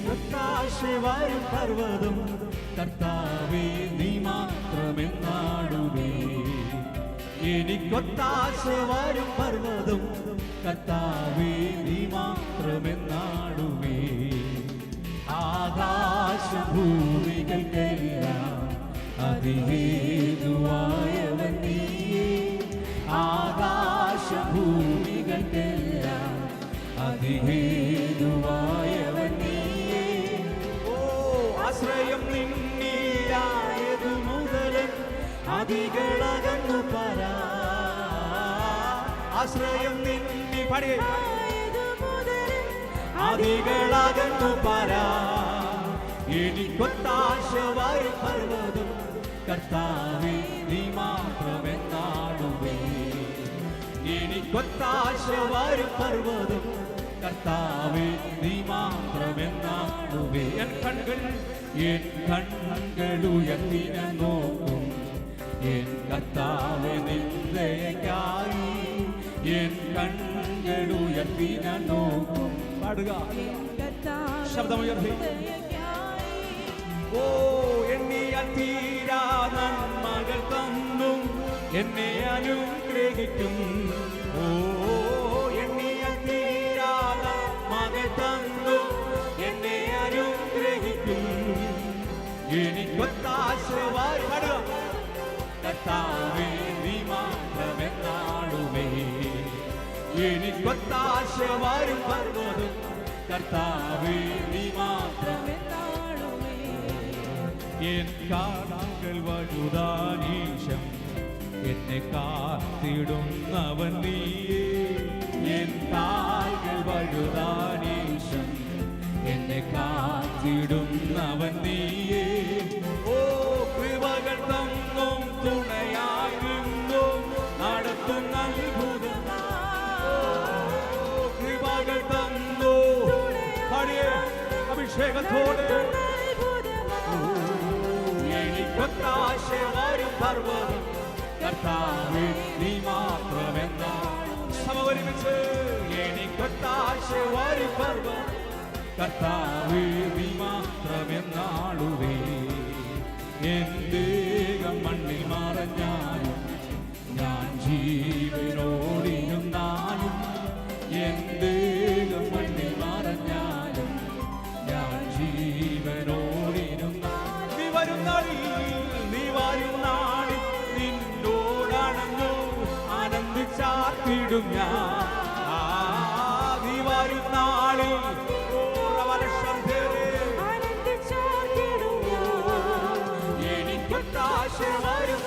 എനിക്കൊത്താശ പർവതം കർത്താവേ നീ മാത്രമെന്നാടുവേ. എനിക്കൊത്താശ വരും പർവതം കർത്താവേ നീ മാത്രമെന്നാടുവേ. ആകാശഭൂമികൾക്കെല്ലാം അതിഹേതുവായവൻ നീയേ. ആകാശഭൂമികൾക്കെല്ലാം അതിഹേതുവായവൻ ആശ്രയം നിന്നിലായതു മുതൽ അതികളകന്നു പറ ആശ്രയം നിന്നി പടിയേ. അതികളകന്നു പറ എനിക്കൊത്താശ വരും പർവതം കർത്താവേ നീ മാത്രമെന്നാടുവേ എനിക്കൊത്താശ വരും പർവതം കർത്താവേ നീ മാത്രമെന്നാണുവേ. എൻ കൺകൾ എൻ കണ്ണുകൾ ഉയർത്തിന നോക്കും. എൻ കർത്താവേ നിന്ദയക്കായി. എൻ കണ്ണുകൾ ഉയർത്തിന നോക്കും. പാടുക. ശബ്ദമുയർത്തി. ഓ എണ്ണിയ തീരാ നന്മകൾ തന്നും. എന്നെ അനുഗ്രഹിക്കും ഓ കർത്താവേ നീ മാത്രമെന്നാളുമേ എനിക്കൊത്താശ വരും പർവതം കർത്താവേ നീ മാത്രമെന്നാളുമേ എൻ കാടാകൾ വഴുതാനീശം എന്നെ കാത്തിടുന്നവൻ അഭിഷേകത്തോടെ കർത്താവേ നീ കർത്താവേ നീ മണ്ണിൽ മറഞ്ഞാലും ഞാൻ ജീവനോടിയും മണ്ണിൽ ആനന്ദിച്ചാത്തിടും ഞാൻ നീ നാളിൽ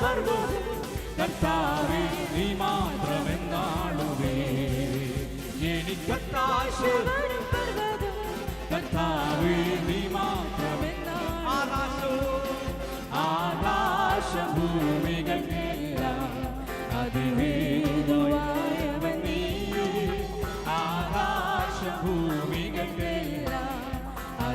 നീ മാത്രമെന്നാളുവേ. ആകാശഭൂമികൾക്കെല്ലാം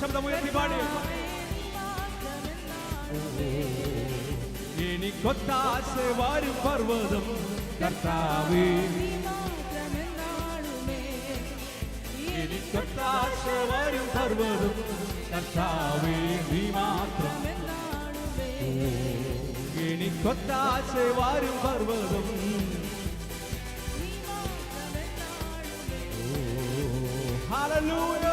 ശബ്ദമുയർത്തി പാടി എനിക്കൊത്താശ വരും പർവതം. കർത്താവേ. എനിക്കൊത്താശ വരും പർവതം. കർത്താവേ നീ മാത്രം. എനിക്കൊത്താശ വരും പർവതം. ഹല്ലേലൂയ.